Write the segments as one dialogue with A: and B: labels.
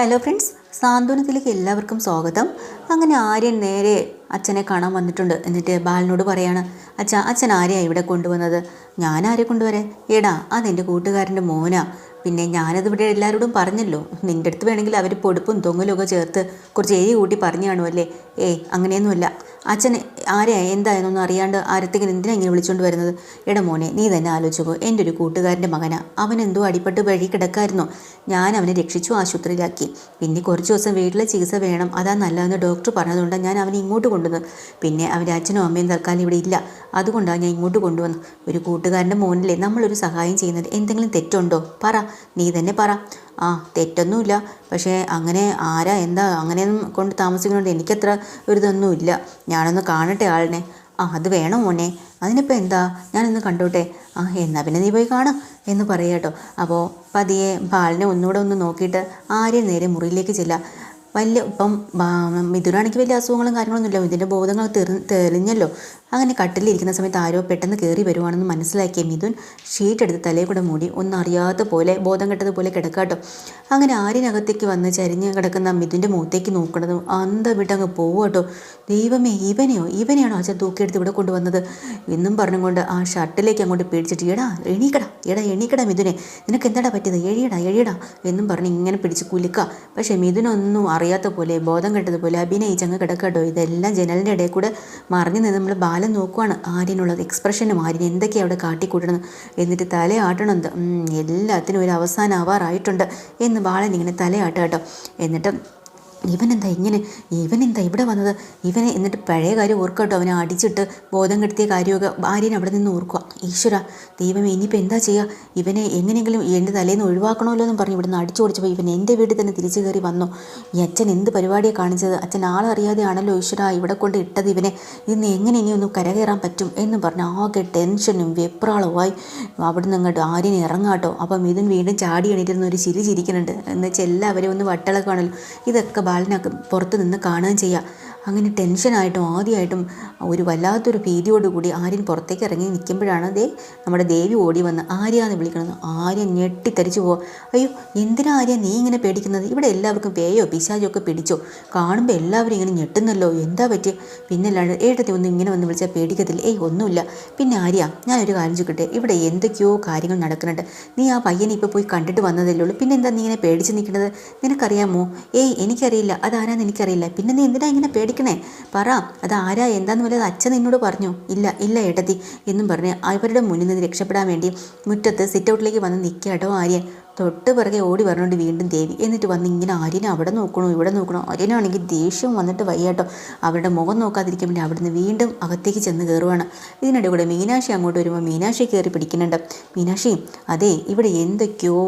A: Hello friends സാന്ത്വനത്തിലേക്ക് എല്ലാവർക്കും സ്വാഗതം. അങ്ങനെ ആര്യൻ നേരെ അച്ഛനെ കാണാൻ വന്നിട്ടുണ്ട്. എന്നിട്ട് ബാലനോട് പറയാണ് അച്ഛ അച്ഛൻ ആരെയാണ് ഇവിടെ കൊണ്ടുവന്നത്? ഞാൻ ആരെ കൊണ്ടുവരെ എടാ അതെന്റെ കൂട്ടുകാരന്റെ മോനാ. പിന്നെ ഞാനത് ഇവിടെ എല്ലാവരോടും പറഞ്ഞല്ലോ. നിന്റെ അടുത്ത് വേണമെങ്കിൽ അവർ പൊടുപ്പും തൊങ്ങലും ഒക്കെ ചേർത്ത് കുറച്ച് എരി കൂട്ടി പറഞ്ഞു കാണുമല്ലേ ഏയ് അങ്ങനെയൊന്നുമില്ല. അച്ഛൻ ആരെയാ എന്തായെന്നൊന്നും അറിയാണ്ട് ആരത്തേക്കും എന്തിനാ ഇങ്ങനെ വിളിച്ചുകൊണ്ട് വരുന്നത്? എടാ മോനെ നീ തന്നെ ആലോചിക്കോ എന്റെ ഒരു കൂട്ടുകാരന്റെ മകനാ. അവൻ എന്തോ അടിപ്പെട്ട് വഴി കിടക്കായിരുന്നു. ഞാൻ അവനെ രക്ഷിച്ചു ആശുപത്രിയിലാക്കി. പിന്നെ കുറച്ച് ദിവസം വീട്ടിലെ ചികിത്സ വേണം. അതാ നല്ലതെന്ന് ഡോക്ടർ പറഞ്ഞതുകൊണ്ട് ഞാൻ അവനെ ഇങ്ങോട്ട് കൊണ്ടുവന്നു പിന്നെ അവന്റെ അച്ഛനും അമ്മയും തൽക്കാലം ഇവിടെ ഇല്ല. അതുകൊണ്ടാണ് ഞാൻ ഇങ്ങോട്ട് കൊണ്ടുവന്നത്. ഒരു കൂട്ടുകാരന്റെ മോനിലെ നമ്മളൊരു സഹായം ചെയ്യുന്നത്. എന്തെങ്കിലും തെറ്റുണ്ടോ? പറ. നീ തന്നെ പറ. ആ തെറ്റൊന്നുമില്ല. പക്ഷേ അങ്ങനെ ആരാ എന്താ അങ്ങനെയൊന്നും കൊണ്ട് താമസിക്കുന്നതുകൊണ്ട് എനിക്കത്ര ഒരു ഇതൊന്നുമില്ല ഞാനൊന്ന് കാണട്ടെ ആളിനെ. ആ അത് വേണോ മോനെ? അതിനിപ്പോൾ എന്താ? ഞാനൊന്ന് കണ്ടോട്ടെ. ആ എന്നാൽ പിന്നെ നീ പോയി കാണാം എന്ന് പറയാട്ടോ അപ്പോൾ പതിയെ ബാലിനെ ഒന്നുകൂടെ ഒന്ന് നോക്കിയിട്ട് ആരെയും നേരെ മുറിയിലേക്ക് ചെല്ലാം വലിയ ഇപ്പം മിഥുനാണെങ്കിൽ വലിയ അസുഖങ്ങളും കാര്യങ്ങളൊന്നുമില്ല. ഇതിന്റെ ബോധങ്ങൾ തെറി തെളിഞ്ഞല്ലോ. അങ്ങനെ കട്ടിലിരിക്കുന്ന സമയത്ത് ആരോ പെട്ടെന്ന് കയറി വരുവാണെന്ന് മനസ്സിലാക്കിയ മിഥുൻ ഷീറ്റ് എടുത്ത് തലയിൽ കൂടെ മൂടി ഒന്നും അറിയാത്ത പോലെ ബോധം കെട്ടതുപോലെ കിടക്കാട്ടോ അങ്ങനെ ആരിനകത്തേക്ക് വന്ന് ചരിഞ്ഞ് കിടക്കുന്ന മിഥുന്റെ മുഖത്തേക്ക് നോക്കണത് അന്ത വിട്ടങ്ങ് പോവാട്ടോ ദൈവമേ ഇവനെയോ? ഇവനെയാണോ അച്ഛൻ തൂക്കിയെടുത്ത് ഇവിടെ കൊണ്ടുവന്നത്? എന്നും പറഞ്ഞുകൊണ്ട് ആ ഷർട്ടിലേക്ക് അങ്ങോട്ട് പേടിച്ചിട്ട് എടാ എണീക്കടാ എടാ എണീക്കടാ മിഥുനെ. നിനക്ക് എന്താടാ പറ്റിയത്? എഴിയടാ എഴിയടാ എന്നും പറഞ്ഞ് ഇങ്ങനെ പിടിച്ച് കുലുക്കുക പക്ഷേ മിഥുനൊന്നും അറിയാത്ത പോലെ ബോധം കെട്ടതുപോലെ അഭിനയിച്ചങ്ങ് കിടക്കട്ടോ. ഇതെല്ലാം ജനലിന്റെ ഇടയിൽ കൂടെ മറിഞ്ഞു നിന്ന് നമ്മൾ ബാലൻ നോക്കുവാണ്. ആര്യനുള്ളത് എക്സ്പ്രഷനും ആര്യൻ എന്തൊക്കെയാണ് അവിടെ കാട്ടിക്കൂട്ടണം എന്നിട്ട് തലയാട്ടണം എല്ലാത്തിനും ഒരു അവസാനം ആവാറായിട്ടുണ്ട് എന്ന് ബാലൻ ഇങ്ങനെ തലയാട്ടാട്ടോ. എന്നിട്ട് ഇവനെന്താ ഇങ്ങനെ? ഇവനെന്താ ഇവിടെ വന്നത്? ഇവനെ എന്നിട്ട് പഴയ കാര്യം ഓർക്കട്ടോ. അവനെ അടിച്ചിട്ട് ബോധം കെടുത്തിയ കാര്യമൊക്കെ ഭാര്യനെ അവിടെ നിന്ന് ഓർക്കുക. ഈശ്വര ദൈവമേ ഇനിയിപ്പോൾ എന്താ ചെയ്യുക ഇവനെ എങ്ങനെയെങ്കിലും എന്റെ തലേന്ന് ഒഴിവാക്കണമല്ലോ എന്നും പറഞ്ഞ്. ഇവിടുന്ന് അടിച്ചു കൊടുച്ചപ്പോൾ ഇവൻ എന്റെ വീട്ടിൽ തന്നെ തിരിച്ചു കയറി വന്നു. ഈ അച്ഛൻ എന്ത് പരിപാടിയാണ് കാണിച്ചത്? അച്ഛൻ ആളറിയാതെ ആണല്ലോ ഈശ്വര ഇവിടെ കൊണ്ട് ഇട്ടത് ഇവനെ. ഇന്ന് എങ്ങനെ ഇനി ഒന്ന് കരകയറാൻ പറ്റും എന്ന് പറഞ്ഞ് ആകെ ടെൻഷനും വെപ്രാളവുമായി അവിടുന്ന് അങ്ങോട്ട് ആര്യനെ ഇറങ്ങാട്ടോ. അപ്പം ഇതും വീണ്ടും ചാടി എണീറ്റിരുന്ന ഒരു ചിരി ചിരിക്കുന്നുണ്ട്. എന്ന് വെച്ചാൽ എല്ലാവരും ഒന്ന് വട്ടളക്കാണല്ലോ ഇതൊക്കെ ബാലനൊക്കെ പുറത്തുനിന്ന് കാണുകയും ചെയ്യാം. അങ്ങനെ ടെൻഷനായിട്ടും ആദ്യമായിട്ടും ഒരു വല്ലാത്തൊരു ഭീതിയോടുകൂടി ആര്യൻ പുറത്തേക്ക് ഇറങ്ങി നിൽക്കുമ്പോഴാണ് ദേ നമ്മുടെ ദേവി ഓടി വന്ന് ആര്യാന്ന് വിളിക്കണത് ആര്യൻ ഞെട്ടിത്തരിച്ചു പോവുക അയ്യോ എന്തിനാ ആര്യ നീ ഇങ്ങനെ പേടിക്കുന്നത്? ഇവിടെ എല്ലാവർക്കും പേയോ പിശാചോ ഒക്കെ പിടിച്ചോ. കാണുമ്പോൾ എല്ലാവരും ഇങ്ങനെ ഞെട്ടുന്നല്ലോ. എന്താ പറ്റിയ? പിന്നെ അല്ലാണ്ട് ഏട്ടത്തി ഒന്ന് ഇങ്ങനെ വന്ന് വിളിച്ചാൽ പേടിക്കത്തില്ല? ഏയ് ഒന്നുമില്ല. പിന്നെ ആര്യ ഞാനൊരു കാര്യം ചോദിക്കട്ടെ? ഇവിടെ എന്തൊക്കെയോ കാര്യങ്ങൾ നടക്കുന്നുണ്ട്. നീ ആ പയ്യനെ ഇപ്പോൾ പോയി കണ്ടിട്ട് വന്നതല്ലേ ഉള്ളൂ. പിന്നെ എന്താ നീ ഇങ്ങനെ പേടിച്ച് നിൽക്കുന്നത്? നിനക്കറിയാമോ? ഏയ് എനിക്കറിയില്ല. അതാരാന്ന് എനിക്കറിയില്ല. പിന്നെ നീ എന്തിനാ ഇങ്ങനെ പേടിക്കണേ. പറ അത് ആരാ? എന്താന്ന് വല്ലത് അച്ഛൻ നിന്നോട് പറഞ്ഞു. ഇല്ല ഇല്ല ഏട്ടത്തി എന്നും പറഞ്ഞ് അവരുടെ മുന്നിൽ നിന്ന് രക്ഷപ്പെടാൻ വേണ്ടി മുറ്റത്ത് സിറ്റ് ഔട്ടിലേക്ക് വന്ന് നിൽക്കാട്ടോ ആര്യൻ. തൊട്ട് പിറകെ ഓടി പറഞ്ഞുകൊണ്ട് വീണ്ടും ദേവി. എന്നിട്ട് വന്ന് ഇങ്ങനെ ആര്യനെ അവിടെ നോക്കണോ ഇവിടെ നോക്കണോ? ആര്യനാണെങ്കിൽ ദേഷ്യം വന്നിട്ട് വയ്യാട്ടോ അവരുടെ മുഖം നോക്കാതിരിക്കാൻ വേണ്ടി അവിടുന്ന് വീണ്ടും അകത്തേക്ക് ചെന്ന് കയറുവാണ്. ഇതിനിടെ കൂടെ മീനാക്ഷി അങ്ങോട്ട് വരുമ്പോൾ മീനാക്ഷി കയറി പിടിക്കുന്നുണ്ട്. മീനാക്ഷി അതെ ഇവിടെ എന്തൊക്കെയോ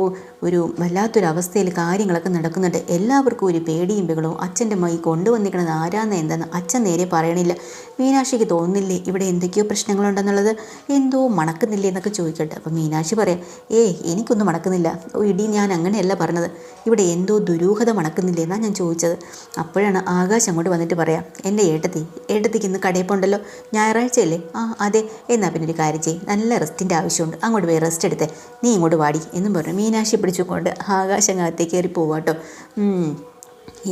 A: ഒരു വല്ലാത്തൊരു അവസ്ഥയിൽ കാര്യങ്ങളൊക്കെ നടക്കുന്നുണ്ട്. എല്ലാവർക്കും ഒരു പേടിയും ബഹളവും. അച്ഛന്റെ മൈ കൊണ്ടുവന്നിരിക്കുന്നത് ആരാന്ന് എന്താന്ന് അച്ഛൻ നേരെ പറയണില്ല. മീനാക്ഷിക്ക് തോന്നുന്നില്ലേ ഇവിടെ എന്തൊക്കെയോ പ്രശ്നങ്ങളുണ്ടെന്നുള്ളത്? എന്തോ മണക്കുന്നില്ലേ എന്നൊക്കെ ചോദിക്കട്ടെ. അപ്പോൾ മീനാക്ഷി പറയാം ഏ എനിക്കൊന്നും മണക്കുന്നില്ല. ഇടി ഞാൻ അങ്ങനെയല്ല പറഞ്ഞത്. ഇവിടെ എന്തോ ദുരൂഹത മണക്കുന്നില്ലേ എന്നാണ് ഞാൻ ചോദിച്ചത്. അപ്പോഴാണ് ആകാശ് അങ്ങോട്ട് വന്നിട്ട് പറയാം എന്റെ ഏട്ടത്തി ഏട്ടത്തിക്ക് ഇന്ന് കടയിൽ പോണ്ടല്ലോ ഞായറാഴ്ചയല്ലേ? ആ അതെ. എന്നാൽ പിന്നെ ഒരു കാര്യം ചെയ്യും. നല്ല റെസ്റ്റിന്റെ ആവശ്യമുണ്ട്. അങ്ങോട്ട് പോയി റെസ്റ്റ് എടുത്തേ. നീ ഇങ്ങോട്ട് വാടി. എന്നും പറഞ്ഞു മീനാശി പിടിച്ചുകൊണ്ട് ആകാശം അകത്തേക്ക് കയറി പോവാട്ടോ.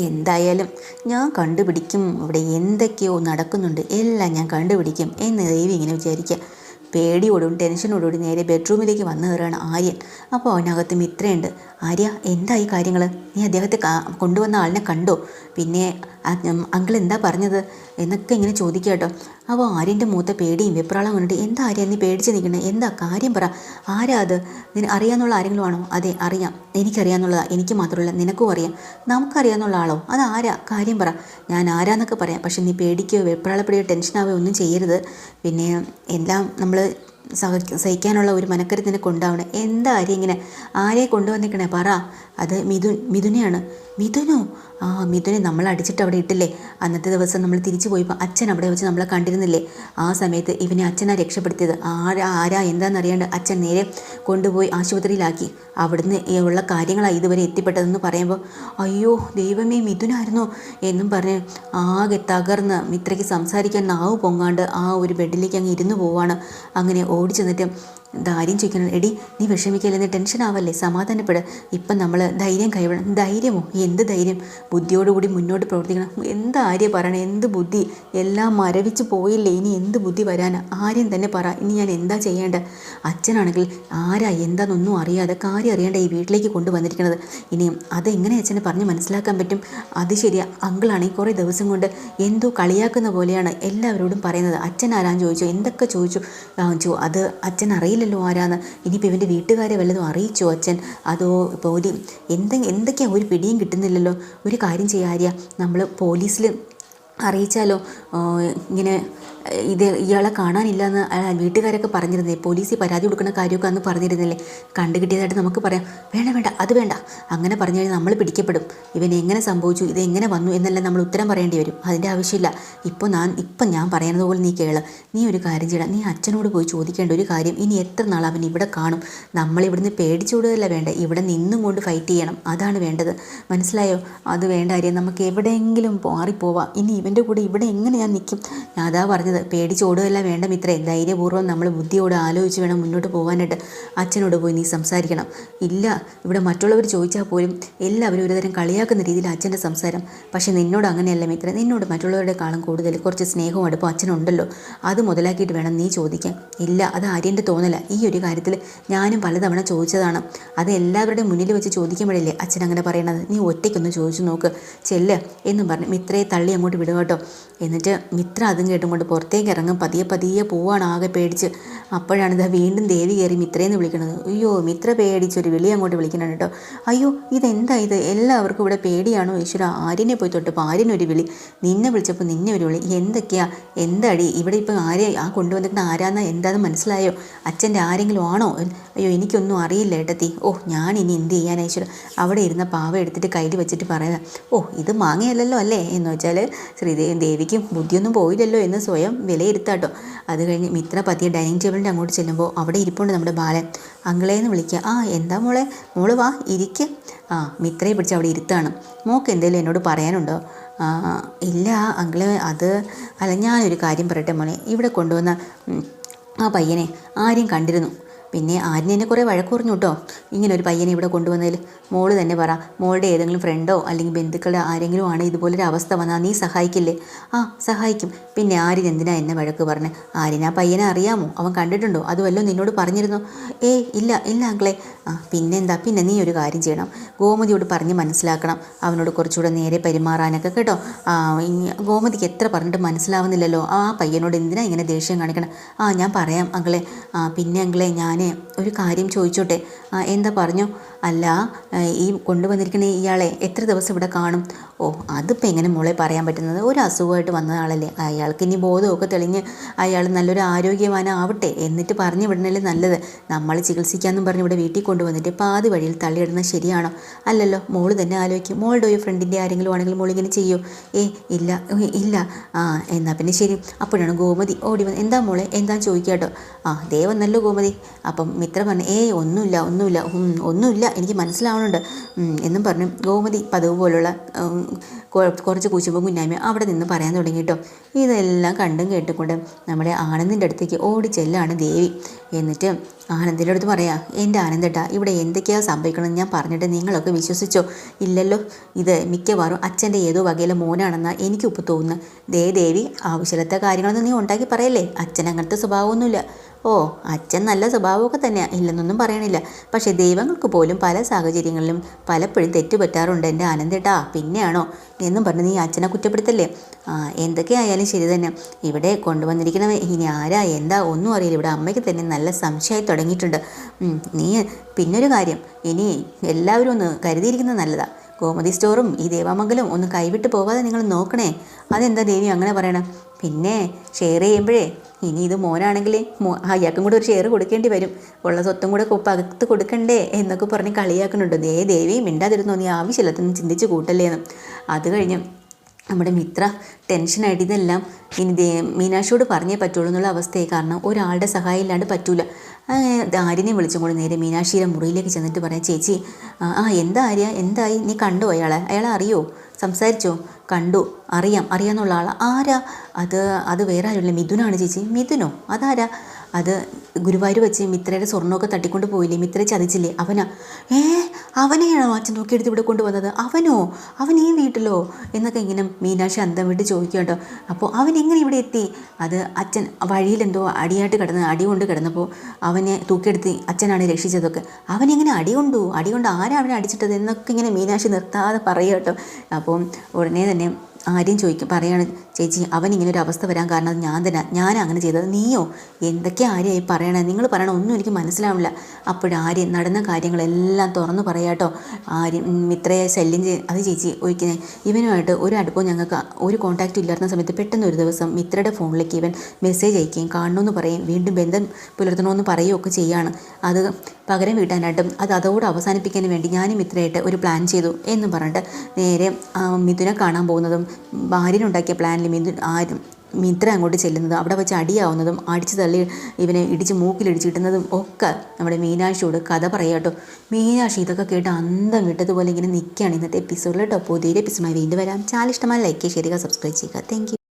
A: എന്തായാലും ഞാൻ കണ്ടുപിടിക്കും. ഇവിടെ എന്തൊക്കെയോ നടക്കുന്നുണ്ട്. എല്ലാം ഞാൻ കണ്ടുപിടിക്കും എന്ന് ദേവി ഇങ്ങനെ വിചാരിക്കുക പേടിയോടും ടെൻഷനോടുകൂടി നേരെ ബെഡ്റൂമിലേക്ക് വന്നു കയറുകയാണ് ആര്യൻ. അപ്പോൾ അവനകത്ത് മിത്രയുണ്ട്. ആര്യ ഈ കാര്യങ്ങൾ നീ അദ്ദേഹത്തെ കൊണ്ടുവന്ന ആളിനെ കണ്ടോ? പിന്നെ അങ്കിൾ എന്താ പറഞ്ഞത്? എന്നൊക്കെ ഇങ്ങനെ ചോദിക്കുക കേട്ടോ. അപ്പോൾ ആര്യന്റെ മൂത്ത പേടിയും വെപ്രാളം കണ്ടിട്ട് എന്താ ആര്യ നീ പേടിച്ച് നിൽക്കണേ? എന്താ കാര്യം പറ. ആരാ അത്? നിന അറിയാന്നുള്ള ആരെങ്കിലും ആണോ? അതെ അറിയാം. എനിക്കറിയാന്നുള്ളതാ. എനിക്ക് മാത്രമല്ല നിനക്കും അറിയാം. നമുക്കറിയാന്നുള്ള ആളോ? അത് ആരാ? കാര്യം പറ. ഞാൻ ആരാന്നൊക്കെ പറയാം. പക്ഷെ നീ പേടിക്കുകയോ വെപ്രാളപ്പെടുകയോ ടെൻഷനാവുകയോ ഒന്നും ചെയ്യരുത്. പിന്നെ എല്ലാം നമ്മൾ സഹിക്കാനുള്ള ഒരു മനക്കരുത്തിനെ നിനക്ക് ഉണ്ടാവണം. എന്താ ആര്യ ഇങ്ങനെ ആരെ കൊണ്ടുവന്നിക്കണേ പറ. അത് മിഥുൻ മിഥുനെയാണ്. മിഥുനോ? ആ മിഥുനെ നമ്മൾ അടിച്ചിട്ട് അവിടെ ഇട്ടില്ലേ? അന്നത്തെ ദിവസം നമ്മൾ തിരിച്ചു പോയപ്പോൾ അച്ഛൻ അവിടെ വെച്ച് നമ്മളെ കണ്ടിരുന്നില്ലേ? ആ സമയത്ത് ഇവനെ അച്ഛനാ രക്ഷപ്പെടുത്തിയത്. ആരാ ആരാ എന്താണെന്നറിയാണ്ട് അച്ഛൻ നേരെ കൊണ്ടുപോയി ആശുപത്രിയിലാക്കി. അവിടുന്ന് ഉള്ള കാര്യങ്ങളാണ് ഇതുവരെ എത്തിപ്പെട്ടതെന്ന് പറയുമ്പോൾ അയ്യോ ദൈവമേ മിഥുനായിരുന്നോ എന്നും പറഞ്ഞ് ആകെ തകർന്ന് മിത്രയ്ക്ക് സംസാരിക്കാൻ നാവ് പൊങ്ങാണ്ട് ആ ഒരു ബെഡിലേക്ക് അങ്ങ് ഇരുന്നു പോവാണ്. അങ്ങനെ ഓടി ചെന്നിട്ട് ധാര്യം ചോദിക്കണം? എടി നീ വിഷമിക്കല്ലേ? നീ ടെൻഷൻ ആവല്ലേ? സമാധാനപ്പെട്. ഇപ്പം നമ്മൾ ധൈര്യം കൈവിടണം. ധൈര്യമോ? എന്ത് ധൈര്യം? ബുദ്ധിയോടുകൂടി മുന്നോട്ട് പ്രവർത്തിക്കണം. എന്ത് ആര്യ പറയണം? എന്ത് ബുദ്ധി? എല്ലാം മരവിച്ച് പോയില്ലേ? ഇനി എന്ത് ബുദ്ധി വരാനാ? ആര്യം തന്നെ പറ. ഇനി ഞാൻ എന്താ ചെയ്യേണ്ടത് അച്ഛനാണെങ്കിൽ ആരാ? എന്താണെന്നൊന്നും അറിയാതെ കാര്യം അറിയേണ്ട ഈ വീട്ടിലേക്ക് കൊണ്ടുവന്നിരിക്കുന്നത് ഇനി അതെങ്ങനെ അച്ഛനെ പറഞ്ഞ് മനസ്സിലാക്കാൻ പറ്റും? അത് ശരിയാ. അങ്കിളാണെങ്കിൽ കുറേ ദിവസം കൊണ്ട് എന്തോ കളിയാക്കുന്ന പോലെയാണ് എല്ലാവരോടും പറയുന്നത്. അച്ഛൻ ആരാന്ന് ചോദിച്ചു. എന്തൊക്കെ ചോദിച്ചു? അത് അച്ഛൻ അറിയില്ലല്ലോ ആരാന്ന്. ഇനിയിപ്പോൾ ഇവന്റെ വീട്ടുകാരെ വല്ലതും അറിയിച്ചോ അച്ഛൻ? അതോ ഇപ്പോൾ ഒരു എന്ത് എന്തൊക്കെയാണ് ഒരു പിടിയും കിട്ടുന്നില്ലല്ലോ? ഒരു കാര്യം ചെയ്യാര്യ നമ്മൾ പോലീസിൽ അറിയിച്ചാലോ? ഇങ്ങനെ ഇത് ഇയാളെ കാണാനില്ല എന്ന് വീട്ടുകാരൊക്കെ പറഞ്ഞിരുന്നേ പോലീസിൽ പരാതി കൊടുക്കുന്ന കാര്യമൊക്കെ അന്ന് പറഞ്ഞിരുന്നില്ലേ? കണ്ടു കിട്ടിയതായിട്ട് നമുക്ക് പറയാം. വേണ്ട വേണ്ട അത് വേണ്ട. അങ്ങനെ പറഞ്ഞു കഴിഞ്ഞാൽ നമ്മൾ പിടിക്കപ്പെടും. ഇവൻ എങ്ങനെ സംഭവിച്ചു ഇത് എങ്ങനെ വന്നു എന്നെല്ലാം നമ്മൾ ഉത്തരം പറയേണ്ടി വരും. അതിന്റെ ആവശ്യമില്ല. ഇപ്പോൾ ഞാൻ ഇപ്പം ഞാൻ പറയുന്നത് പോലെ നീ കേൾ. നീ ഒരു കാര്യം ചെയ്യണം. നീ അച്ഛനോട് പോയി ചോദിക്കേണ്ട ഒരു കാര്യം ഇനി എത്ര നാൾ അവൻ ഇവിടെ കാണും? നമ്മൾ ഇവിടുന്ന് പേടിച്ചുവിടുകയല്ല വേണ്ട. ഇവിടെ നിന്നും കൊണ്ട് ഫൈറ്റ് ചെയ്യണം. അതാണ് വേണ്ടത്. മനസ്സിലായോ? അത് വേണ്ട കാര്യം. നമുക്ക് എവിടെയെങ്കിലും മാറിപ്പോവാം. ഇനി ഇവന്റെ കൂടെ ഇവിടെ എങ്ങനെ ഞാൻ നിൽക്കും ഞാൻ അതാ പറഞ്ഞത് പേടിച്ചോടുകയല്ല വേണ്ട മിത്രേ ധൈര്യപൂർവം നമ്മൾ ബുദ്ധിയോട് ആലോചിച്ച് വേണം മുന്നോട്ട് പോകാനായിട്ട് അച്ഛനോട് പോയി നീ സംസാരിക്കണം. ഇല്ല ഇവിടെ മറ്റുള്ളവർ ചോദിച്ചാൽ പോലും എല്ലാവരും ഒരുതരം കളിയാക്കുന്ന രീതിയിൽ അച്ഛന്റെ സംസാരം. പക്ഷേ നിന്നോട് അങ്ങനെയല്ല മിത്രേ. നിന്നോട് മറ്റുള്ളവരുടെ കാലം കൂടുതൽ കുറച്ച് സ്നേഹവും അടുപ്പം അച്ഛനുണ്ടല്ലോ. അത് മുതലാക്കിയിട്ട് വേണം നീ ചോദിക്കാൻ. ഇല്ല അത് ആര്യന്റെ തോന്നല. ഈ ഒരു കാര്യത്തിൽ ഞാനും പലതവണ ചോദിച്ചതാണ്. അത് എല്ലാവരുടെ മുന്നിൽ വെച്ച് ചോദിക്കുമ്പോഴല്ലേ അച്ഛൻ അങ്ങനെ പറയണത്. നീ ഒറ്റയ്ക്കൊന്ന് ചോദിച്ചു നോക്ക്. ചെല്ല് എന്നും പറഞ്ഞ് മിത്രയെ തള്ളി അങ്ങോട്ട് വിടുക കേട്ടോ. എന്നിട്ട് മിത്ര അതും കേട്ടും കൊണ്ട് പുറത്തേക്ക് ഇറങ്ങും. പതിയെ പതിയെ പോവാണ് ആകെ പേടിച്ച്. അപ്പോഴാണ് ഇതാ വീണ്ടും ദേവി കയറി മിത്രയെന്ന് വിളിക്കുന്നത് അയ്യോ മിത്ര പേടിച്ചൊരു വിളി അങ്ങോട്ട് വിളിക്കണം കേട്ടോ. അയ്യോ ഇതെന്താ ഇത്? എല്ലാവർക്കും ഇവിടെ പേടിയാണോ ഈശ്വര? ആര്യനെ പോയി തൊട്ടപ്പോൾ ആര്യനൊരു വിളി. നിന്നെ വിളിച്ചപ്പോൾ നിന്നെ ഒരു വിളി. എന്തൊക്കെയാ? എന്താടി? ഇവിടെ ഇപ്പം ആരെ ആ കൊണ്ടുവന്നിട്ട് ആരാന്നാ? എന്താണെന്ന് മനസ്സിലായോ? അച്ഛന്റെ ആരെങ്കിലും ആണോ? അയ്യോ എനിക്കൊന്നും അറിയില്ല ഏട്ടത്തി. ഓ ഞാൻ ഇനി എന്ത് ചെയ്യാനാ ഈശ്വര? അവിടെ ഇരുന്ന പാവ എടുത്തിട്ട് കയ്യിൽ വെച്ചിട്ട് പറയുക ഓ ഇത് മാങ്ങയല്ലല്ലോ അല്ലേ? എന്ന് വെച്ചാൽ ശ്രീദേവി ദേവിക്കും ബുദ്ധിയൊന്നും പോയില്ലല്ലോ എന്ന് സ്വയം വിലയിരുത്താട്ടോ. അത് കഴിഞ്ഞ് മിത്ര പതിയെ ഡൈനിങ് ടേബിളിന്റെ അങ്ങോട്ട് ചെല്ലുമ്പോൾ അവിടെ ഇരിപ്പുണ്ട് നമ്മുടെ ബാലൻ. അങ്കിളേന്ന് വിളിക്കുക ആ എന്താ മോളെ? മോൾ വാ ഇരിക്ക്. ആ മിത്രയെ പിടിച്ച് അവിടെ ഇരുത്താണ്. മോക്ക് എന്തെങ്കിലും എന്നോട് പറയാനുണ്ടോ? ഇല്ല അങ്കിൾ അത് അല്ല ഞാനൊരു കാര്യം പറയട്ടെ മോനെ ഇവിടെ കൊണ്ടുവന്ന ആ പയ്യനെ ആരും കണ്ടിരുന്നു. പിന്നെ ആദ്യം എന്നെ കുറേ വഴക്ക് പറഞ്ഞു കേട്ടോ. ഇങ്ങനെ ഒരു പയ്യനെ ഇവിടെ കൊണ്ടുവന്നതിൽ. മോൾ തന്നെ പറ മോളുടെ ഏതെങ്കിലും ഫ്രണ്ടോ അല്ലെങ്കിൽ ബന്ധുക്കളുടെ ആരെങ്കിലും ആണ് ഇതുപോലൊരു അവസ്ഥ വന്നാൽ നീ സഹായിക്കില്ലേ? ആ സഹായിക്കും. പിന്നെ ആര്യൻ എന്തിനാ എന്നെ വഴക്ക് പറഞ്ഞ്? ആര്യൻ ആ പയ്യനെ അറിയാമോ? അവൻ കണ്ടിട്ടുണ്ടോ? അതുമല്ലോ നിന്നോട് പറഞ്ഞിരുന്നോ? ഏ ഇല്ല ഇല്ല അങ്കിളെ. ആ പിന്നെന്താ? പിന്നെ നീ ഒരു കാര്യം ചെയ്യണം. ഗോമതിയോട് പറഞ്ഞ് മനസ്സിലാക്കണം. അവനോട് കുറച്ചുകൂടെ നേരെ പെരുമാറാനൊക്കെ കേട്ടോ. ആ ഗോമതിക്ക് എത്ര പറഞ്ഞിട്ട് മനസ്സിലാവുന്നില്ലല്ലോ. ആ പയ്യനോട് എന്തിനാ ഇങ്ങനെ ദേഷ്യം കാണിക്കണം? ആ ഞാൻ പറയാം അങ്കിളെ. ആ പിന്നെ അങ്കിളെ ഞാൻ ഒരു കാര്യം ചോദിച്ചോട്ടെ? എന്താ പറഞ്ഞു? അല്ല ഈ കൊണ്ടുവന്നിരിക്കുന്ന ഇയാളെ എത്ര ദിവസം ഇവിടെ കാണും? ഓ അതിപ്പോൾ എങ്ങനെ മോളെ പറയാൻ പറ്റുന്നത്? ഒരു അസുഖമായിട്ട് വന്ന ആളല്ലേ. അയാൾക്ക് ഇനി ബോധമൊക്കെ തെളിഞ്ഞ് അയാൾ നല്ലൊരു ആരോഗ്യവാനാവട്ടെ എന്നിട്ട് പറഞ്ഞു വിടണല്ലേ നല്ലത്. നമ്മൾ ചികിത്സിക്കാമെന്നും പറഞ്ഞ് ഇവിടെ വീട്ടിൽ കൊണ്ടുവന്നിട്ട് പാതി വഴിയിൽ തള്ളിയിടുന്നത് ശരിയാണോ? അല്ലല്ലോ മോൾ തന്നെ ആലോചിക്കും. മോളുടെ ഒരു ഫ്രണ്ടിന്റെ ആരെങ്കിലും ആണെങ്കിൽ മോൾ ഇങ്ങനെ ചെയ്യോ? ഏ ഇല്ല ഇല്ല. ആ എന്നാൽ പിന്നെ ശരി. അപ്പോഴാണ് ഗോമതി ഓടി വന്ന് എന്താ മോളെ? എന്താ ചോദിക്കാട്ടോ ആ ദേവൻ നല്ല ഗോമതി. അപ്പം മിത്ര പറഞ്ഞു ഏയ് ഒന്നുമില്ല ഒന്നുമില്ല ഒന്നുമില്ല. എനിക്ക് മനസ്സിലാവുന്നുണ്ട് എന്നും പറഞ്ഞു ഗോമതി പതിവ് പോലുള്ള കുറച്ച് കുശുമ്പും കുഞ്ഞായ്മയും അവിടെ നിന്ന് പറയാൻ തുടങ്ങിയിട്ടോ ഇതെല്ലാം കണ്ടും കേട്ടുകൊണ്ട് നമ്മുടെ ആനന്ദിന്റെ അടുത്തേക്ക് ഓടി ചെല്ലാണ് ദേവി. എന്നിട്ട് ആനന്ദിന്റെ അടുത്ത് പറയാ എന്റെ ആനന്ദേട്ടാ ഇവിടെ എന്തൊക്കെയാണ് സംഭവിക്കണമെന്ന് ഞാൻ പറഞ്ഞിട്ട് നിങ്ങളൊക്കെ വിശ്വസിച്ചോ? ഇല്ലല്ലോ ഇത് മിക്കവാറും അച്ഛന്റെ ഏതോ വകയിലെ മോനാണെന്നാണ് എനിക്കിപ്പോൾ തോന്നുന്നത് ദേ ദേവി ആവശ്യമില്ലാത്ത കാര്യങ്ങളൊന്നും നീ ഉണ്ടാക്കി പറയല്ലേ? അച്ഛൻ അങ്ങനത്തെ സ്വഭാവമൊന്നുമില്ല. ഓ അച്ഛൻ നല്ല സ്വഭാവമൊക്കെ തന്നെയാണ് ഇല്ലെന്നൊന്നും പറയണില്ല. പക്ഷേ ദൈവങ്ങൾക്ക് പോലും പല സാഹചര്യങ്ങളിലും പലപ്പോഴും തെറ്റുപറ്റാറുണ്ട് എന്റെ ആനന്ദേട്ടാ പിന്നെയാണോ? എന്നും പറഞ്ഞ് നീ അച്ഛനെ കുറ്റപ്പെടുത്തല്ലേ? ആ എന്തൊക്കെയായാലും ശരി തന്നെ. ഇവിടെ കൊണ്ടുവന്നിരിക്കണവ ഇനി ആരാ? എന്താ? ഒന്നും അറിയില്ല. ഇവിടെ അമ്മയ്ക്ക് തന്നെ നല്ല സംശയമായി തുടങ്ങിയിട്ടുണ്ട്. നീ പിന്നൊരു കാര്യം. ഇനി എല്ലാവരും ഒന്ന് കരുതിയിരിക്കുന്നത് നല്ലതാണ് ഗോമതി സ്റ്റോറും ഈ ദേവാമംഗലം ഒന്ന് കൈവിട്ട് പോവാതെ നിങ്ങൾ നോക്കണേ. അതെന്താ ദേവി അങ്ങനെ പറയണം? പിന്നെ ഷെയർ ചെയ്യുമ്പോഴേ ഇനി ഇത് മോനാണെങ്കിൽ മോ അയാൾക്കും കൂടെ ഒരു ഷെയർ കൊടുക്കേണ്ടി വരും. ഉള്ള സ്വത്തും കൂടെ പകത്ത് കൊടുക്കണ്ടേ എന്നൊക്കെ പറഞ്ഞ് കളിയാക്കുന്നുണ്ട്. ദേ ദേവി മിണ്ടാതിരുന്നോ? നീ ആവശ്യമില്ലാത്തൊന്നും ചിന്തിച്ച് കൂട്ടല്ലേ എന്ന്. അത് കഴിഞ്ഞ് നമ്മുടെ മിത്ര ടെൻഷനായിട്ട് ഇതെല്ലാം ഇനി ദേ മീനാക്ഷിയോട് പറഞ്ഞേ പറ്റുള്ളൂ എന്നുള്ള അവസ്ഥയായി. കാരണം ഒരാളുടെ സഹായം ഇല്ലാണ്ട് പറ്റൂല. ആര്യനെ വിളിച്ചും കൂടെ നേരെ മീനാക്ഷിയുടെ മുറിയിലേക്ക് ചെന്നിട്ട് പറയാം ചേച്ചി ആ, എന്താ ആര്യ? എന്തായി? നീ കണ്ടോ അയാളെ? അയാളെ അറിയോ? സംസാരിച്ചോ? കണ്ടു. അറിയാം. അറിയാന്നുള്ള ആൾ ആരാ? അത് അത് വേറെ ആരുമില്ല. മിഥുനാണ് ചേച്ചി. മിഥുനോ? അതാരാ? അത് ഗുരുവായൂർ വെച്ച് മിത്രയുടെ സ്വർണമൊക്കെ തട്ടിക്കൊണ്ട് പോയില്ലേ? മിത്ര ചതിച്ചില്ലേ? അവനാ. ഏ അവനെയാണോ അച്ഛൻ നോക്കിയെടുത്ത് ഇവിടെ കൊണ്ടുവന്നത്? അവനോ? അവൻ ഈ വീട്ടിലോ? എന്നൊക്കെ ഇങ്ങനെ മീനാക്ഷി അന്തം വിട്ട് ചോദിക്കുക കേട്ടോ. അപ്പോൾ അവൻ എങ്ങനെ ഇവിടെ എത്തി? അത് അച്ഛൻ വഴിയിലെന്തോ അടിയായിട്ട് കിടന്ന് അടി കൊണ്ട് കിടന്നപ്പോൾ അവനെ തൂക്കിയെടുത്ത് അച്ഛനാണ് രക്ഷിച്ചതൊക്കെ. അവനെങ്ങനെ അടി കൊണ്ടു? അടി കൊണ്ട് ആരാ അവനെ അടിച്ചിട്ടത്? എന്നൊക്കെ ഇങ്ങനെ മീനാക്ഷി നിർത്താതെ പറയുക കേട്ടോ. അപ്പം ഉടനെ തന്നെ ആര്യം ചോദിക്കും പറയാണ് ചേച്ചി അവൻ ഇങ്ങനെ ഒരു അവസ്ഥ വരാൻ കാരണം ഞാൻ തന്നെ ഞാൻ അങ്ങനെ ചെയ്തത്. നീയോ? എന്തൊക്കെ ആര്യായി പറയണേ? നിങ്ങൾ പറയണ ഒന്നും എനിക്ക് മനസ്സിലാവില്ല അപ്പോഴാര്യം നടന്ന കാര്യങ്ങളെല്ലാം തുറന്നു പറയാട്ടോ ആര്യം ഇത്രയെ ശല്യം ചെയ്ത് അത് ചേച്ചി ഒഴിക്കുന്നത് ഇവനുമായിട്ട് ഒരു അടുപ്പവും ഞങ്ങൾക്ക് ഒരു കോൺടാക്റ്റും ഇല്ലാത്ത സമയത്ത് പെട്ടെന്ന് ഒരു ദിവസം മിത്രയുടെ ഫോണിലേക്ക് ഇവൻ മെസ്സേജ് അയക്കുകയും കാണണമെന്ന് പറയും വീണ്ടും ബന്ധം പുലർത്തണമെന്ന് പറയുകയൊക്കെ ചെയ്യാണ്. അത് പകരം വീട്ടാനായിട്ടും അത് അതോട് അവസാനിപ്പിക്കാൻ വേണ്ടി ഞാനും മിത്രയായിട്ട് ഒരു പ്ലാൻ ചെയ്തു എന്ന് പറഞ്ഞിട്ട് നേരെ മിഥുനെ കാണാൻ പോകുന്നതും ഭാര്യനുണ്ടാക്കിയ പ്ലാനിൽ മിഥുൻ ആരും മിത്ര അങ്ങോട്ട് ചെല്ലുന്നതും അവിടെ വെച്ച് അടിയാവുന്നതും അടിച്ചു തള്ളി ഇവനെ ഇടിച്ച് മൂക്കിലിടിച്ച് കിട്ടുന്നതും ഒക്കെ നമ്മുടെ മീനാക്ഷിയോട് കഥ പറയാട്ടോ മീനാക്ഷി ഇതൊക്കെ കേട്ട് അന്തം വിട്ടതുപോലെ ഇങ്ങനെ നിൽക്കുകയാണ് ഇന്നത്തെ എപ്പിസോഡിൽ കേട്ടോ. പുതിയൊരു എപ്പിസോഡുമായി വീണ്ടും വരാം. ചാനൽ ഇഷ്ടമായി ലൈക്ക് ചെയ്യുക സബ്സ്ക്രൈബ് ചെയ്യുക താങ്ക്